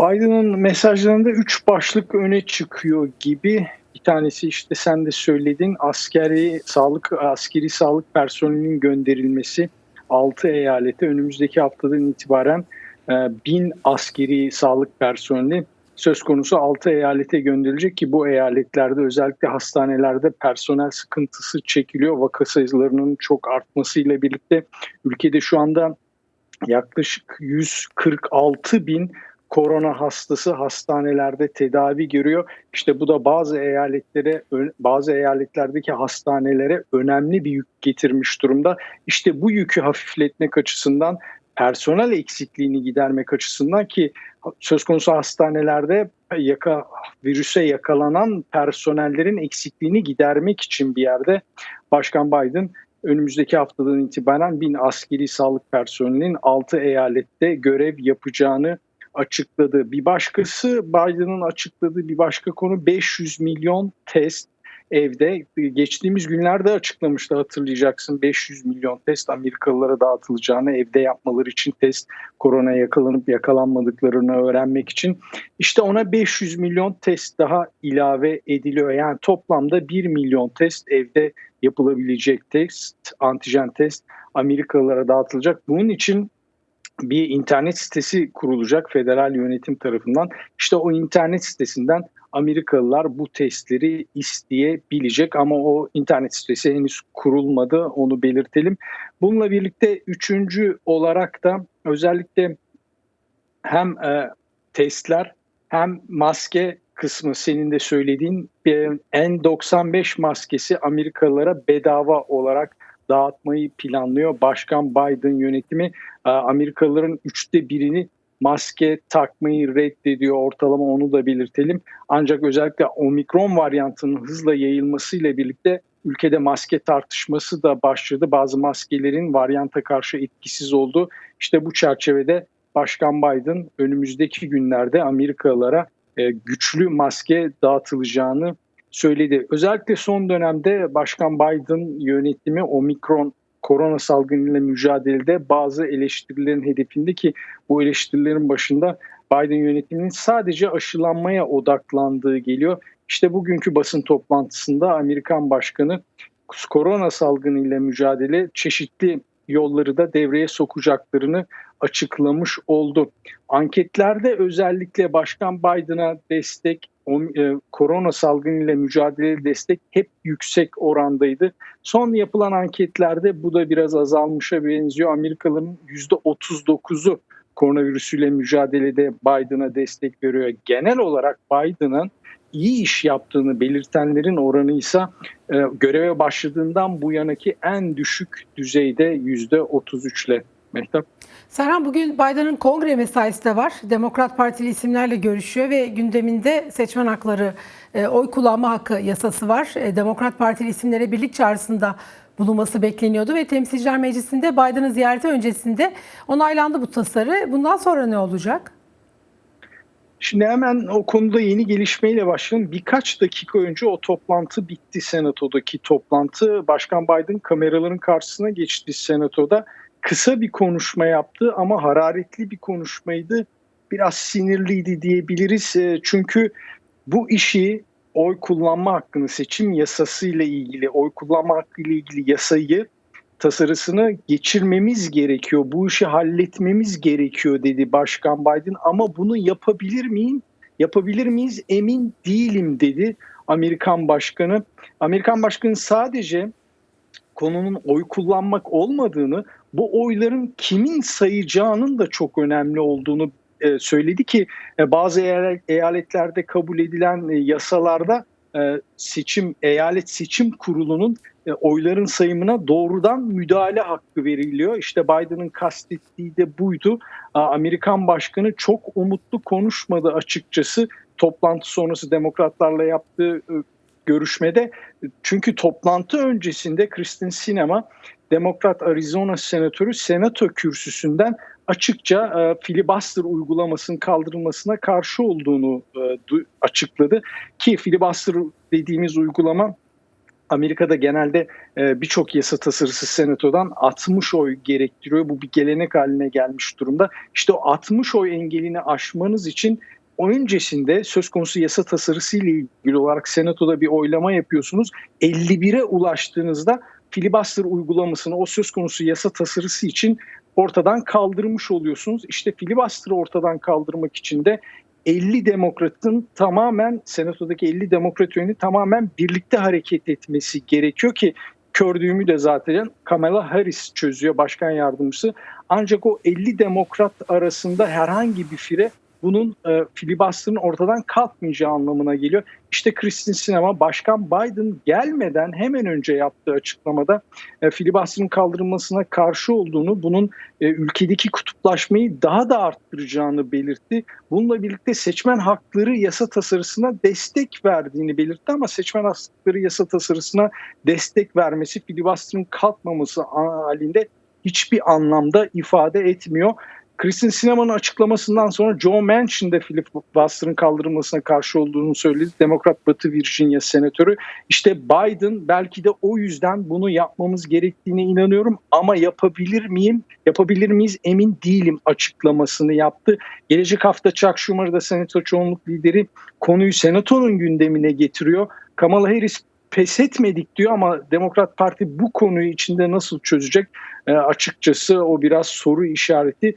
Biden'ın mesajlarında üç başlık öne çıkıyor gibi. Bir tanesi işte sen de söyledin askeri sağlık askeri sağlık personelinin gönderilmesi 6 eyalete önümüzdeki haftadan itibaren e, bin askeri sağlık personeli söz konusu 6 eyalete gönderilecek ki bu eyaletlerde özellikle hastanelerde personel sıkıntısı çekiliyor. Vaka sayılarının çok artmasıyla birlikte ülkede şu anda yaklaşık 146 bin korona hastası hastanelerde tedavi görüyor. İşte bu da bazı eyaletlere bazı eyaletlerdeki hastanelere önemli bir yük getirmiş durumda. İşte bu yükü hafifletmek açısından personel eksikliğini gidermek açısından ki söz konusu hastanelerde yaka virüse yakalanan personellerin eksikliğini gidermek için bir yerde Başkan Biden önümüzdeki haftadan itibaren bin askeri sağlık personelinin 6 eyalette görev yapacağını açıkladı. Bir başkası Biden'ın açıkladığı bir başka konu 500 milyon test evde. Geçtiğimiz günlerde açıklamıştı hatırlayacaksın 500 milyon test Amerikalılara dağıtılacağını evde yapmaları için test korona yakalanıp yakalanmadıklarını öğrenmek için. İşte ona 500 milyon test daha ilave ediliyor. Yani toplamda 1 milyon test evde yapılabilecek test, antijen test Amerikalılara dağıtılacak. Bunun için bir internet sitesi kurulacak federal yönetim tarafından. İşte o internet sitesinden Amerikalılar bu testleri isteyebilecek ama o internet sitesi henüz kurulmadı onu belirtelim. Bununla birlikte üçüncü olarak da özellikle hem e, testler hem maske kısmı senin de söylediğin N95 maskesi Amerikalılara bedava olarak dağıtmayı planlıyor. Başkan Biden yönetimi e, Amerikalıların üçte birini maske takmayı reddediyor ortalama onu da belirtelim. Ancak özellikle omikron varyantının hızla yayılmasıyla birlikte ülkede maske tartışması da başladı. Bazı maskelerin varyanta karşı etkisiz oldu. İşte bu çerçevede Başkan Biden önümüzdeki günlerde Amerikalılara e, güçlü maske dağıtılacağını söyledi. Özellikle son dönemde Başkan Biden yönetimi omikron korona salgınıyla mücadelede bazı eleştirilerin hedefinde ki bu eleştirilerin başında Biden yönetiminin sadece aşılanmaya odaklandığı geliyor. İşte bugünkü basın toplantısında Amerikan Başkanı korona salgınıyla mücadele çeşitli yolları da devreye sokacaklarını açıklamış oldu. Anketlerde özellikle Başkan Biden'a destek, e, korona salgınıyla mücadele destek hep yüksek orandaydı. Son yapılan anketlerde bu da biraz azalmışa benziyor. Amerikalıların %39'u koronavirüsüyle mücadelede Biden'a destek veriyor. Genel olarak Biden'ın iyi iş yaptığını belirtenlerin oranı ise e, göreve başladığından bu yanaki en düşük düzeyde yüzde 33 ile. Mehtap. Serhan bugün Biden'ın kongre mesaisi de var. Demokrat Partili isimlerle görüşüyor ve gündeminde seçmen hakları, e, oy kullanma hakkı yasası var. E, Demokrat Partili isimlere birlik çağrısında bulunması bekleniyordu ve Temsilciler Meclisi'nde Biden'ın ziyareti öncesinde onaylandı bu tasarı. Bundan sonra ne olacak? Şimdi hemen o konuda yeni gelişmeyle başlayalım. Birkaç dakika önce o toplantı bitti senatodaki toplantı. Başkan Biden kameraların karşısına geçti senatoda. Kısa bir konuşma yaptı ama hararetli bir konuşmaydı. Biraz sinirliydi diyebiliriz. E, çünkü bu işi oy kullanma hakkını seçim yasasıyla ilgili, oy kullanma hakkı ile ilgili yasayı tasarısını geçirmemiz gerekiyor. Bu işi halletmemiz gerekiyor dedi Başkan Biden ama bunu yapabilir miyim? Yapabilir miyiz? Emin değilim dedi Amerikan Başkanı. Amerikan Başkanı sadece konunun oy kullanmak olmadığını, bu oyların kimin sayacağının da çok önemli olduğunu e, söyledi ki e, bazı eyaletlerde kabul edilen e, yasalarda seçim eyalet seçim kurulunun oyların sayımına doğrudan müdahale hakkı veriliyor. İşte Biden'ın kastettiği de buydu. Amerikan başkanı çok umutlu konuşmadı açıkçası. Toplantı sonrası demokratlarla yaptığı görüşmede. Çünkü toplantı öncesinde Kristin Sinema Demokrat Arizona senatörü senato kürsüsünden açıkça e, filibuster uygulamasının kaldırılmasına karşı olduğunu e, açıkladı. Ki filibuster dediğimiz uygulama Amerika'da genelde e, birçok yasa tasarısı senatodan 60 oy gerektiriyor. Bu bir gelenek haline gelmiş durumda. İşte o 60 oy engelini aşmanız için öncesinde söz konusu yasa tasarısı ile ilgili olarak senatoda bir oylama yapıyorsunuz. 51'e ulaştığınızda filibuster uygulamasını o söz konusu yasa tasarısı için ortadan kaldırmış oluyorsunuz. İşte filibuster'ı ortadan kaldırmak için de 50 demokratın tamamen senatodaki 50 demokrat yönü tamamen birlikte hareket etmesi gerekiyor ki kördüğümü de zaten Kamala Harris çözüyor başkan yardımcısı. Ancak o 50 demokrat arasında herhangi bir fire bunun e, filibuster'ın ortadan kalkmayacağı anlamına geliyor. İşte Kristin Sinema Başkan Biden gelmeden hemen önce yaptığı açıklamada e, filibuster'ın kaldırılmasına karşı olduğunu, bunun e, ülkedeki kutuplaşmayı daha da arttıracağını belirtti. Bununla birlikte seçmen hakları yasa tasarısına destek verdiğini belirtti ama seçmen hakları yasa tasarısına destek vermesi filibuster'ın kalkmaması halinde hiçbir anlamda ifade etmiyor. Kristin Sinema'nın açıklamasından sonra Joe Manchin de filibuster'ın kaldırılmasına karşı olduğunu söyledi. Demokrat Batı Virginia senatörü. İşte Biden belki de o yüzden bunu yapmamız gerektiğine inanıyorum ama yapabilir miyim? Yapabilir miyiz? Emin değilim açıklamasını yaptı. Gelecek hafta Chuck Schumer da senato çoğunluk lideri konuyu senatonun gündemine getiriyor. Kamala Harris pes etmedik diyor ama Demokrat Parti bu konuyu içinde nasıl çözecek? E, açıkçası o biraz soru işareti.